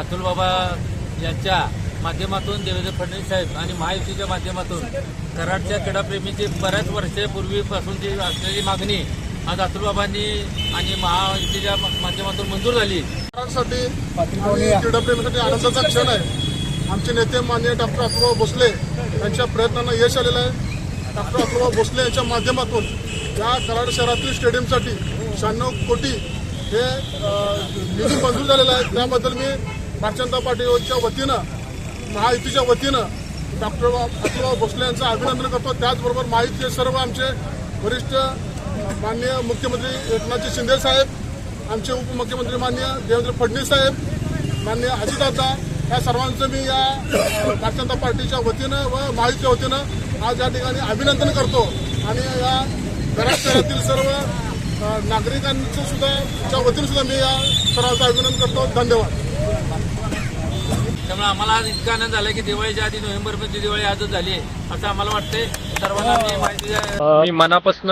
अतुल बाबा यांच्या माध्यमातून देवेंद्र फडणवीस साहेब आणि महायुतीच्या माध्यमातून कराडच्या क्रीडाप्रेमीची बऱ्याच वर्षापूर्वीपासूनची असलेली मागणी आज अतुलबाबांनी आणि महायुतीच्या माध्यमातून मंजूर झाली. कराडसाठी क्रीडाप्रेमीसाठी आनंदाचा क्षण आहे. आमचे नेते माननीय डॉक्टर अतुलबाबा भोसले यांच्या प्रयत्नांना यश आलेलं आहे. डॉक्टर अतुलबाबा भोसले यांच्या माध्यमातून या कराड शहरातील स्टेडियमसाठी शहाण्णव कोटी हे निधी मंजूर झालेला आहे. त्याबद्दल मी भारतीय जनता पार्टीच्या वतीनं महायुतीच्या वतीनं डॉक्टर अतुलभाऊ भोसले यांचं अभिनंदन करतो. त्याचबरोबर महायुतीचे सर्व आमचे वरिष्ठ माननीय मुख्यमंत्री एकनाथजी शिंदे साहेब आमचे उपमुख्यमंत्री माननीय देवेंद्र फडणवीस साहेब माननीय अजितदादा या सर्वांचं मी या भारतीय जनता पार्टीच्या वतीनं व महायुतीच्या वतीनं आज या ठिकाणी अभिनंदन करतो. आणि या घरात शहरातील सर्व नागरिकांचं सुद्धा वतीनं सुद्धा मी या सर्वांचं अभिनंदन करतो. धन्यवाद. त्यामुळे आम्हाला आज इतका आनंद झाला की दिवाळीच्या आधी नोव्हेंबरमध्ये दिवाळी आजच झाली आहे. असं आम्हाला वाटतंय. सर्वांना मी माहिती मी मनापासून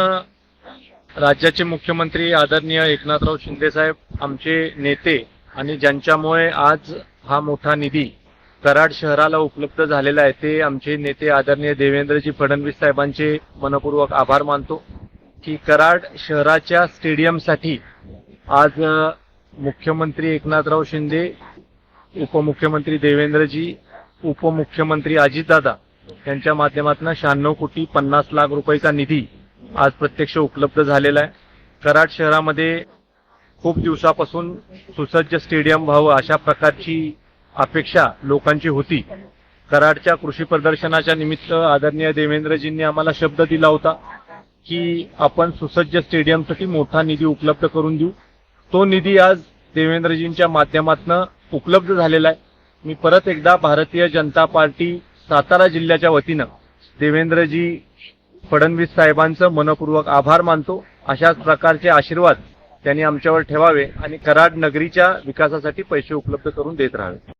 राज्याचे मुख्यमंत्री आदरणीय एकनाथराव शिंदे साहेब आमचे नेते आणि ज्यांच्यामुळे आज हा मोठा निधी कराड शहराला उपलब्ध झालेला आहे ते आमचे नेते आदरणीय देवेंद्रजी फडणवीस साहेबांचे मनपूर्वक आभार मानतो की कराड शहराच्या स्टेडियमसाठी आज मुख्यमंत्री एकनाथराव शिंदे उपमुख्यमंत्री देवेंद्रजी उपमुख्यमंत्री अजितदादा यांच्या माध्यमातून शहाण्णव कोटी पन्नास लाख रुपयाचा निधी आज प्रत्यक्ष उपलब्ध झालेला आहे. कराड शहरामध्ये खूप दिवसापासून सुसज्ज स्टेडियम व्हावं अशा प्रकारची अपेक्षा लोकांची होती. कराडच्या कृषी प्रदर्शनाच्या निमित्त आदरणीय देवेंद्रजींनी आम्हाला शब्द दिला होता की आपण सुसज्ज स्टेडियमसाठी मोठा निधी उपलब्ध करून देऊ. तो निधी आज देवेंद्रजींच्या माध्यमातून उपलब्ध झालेला आहे. मी परत एकदा भारतीय जनता पार्टी सातारा जिल्ह्याच्या वतीनं देवेंद्रजी फडणवीस साहेबांचं मनपूर्वक आभार मानतो. अशाच प्रकारचे आशीर्वाद त्यांनी आमच्यावर ठेवावे आणि कराड नगरीच्या विकासासाठी पैसे उपलब्ध करून देत राहावे.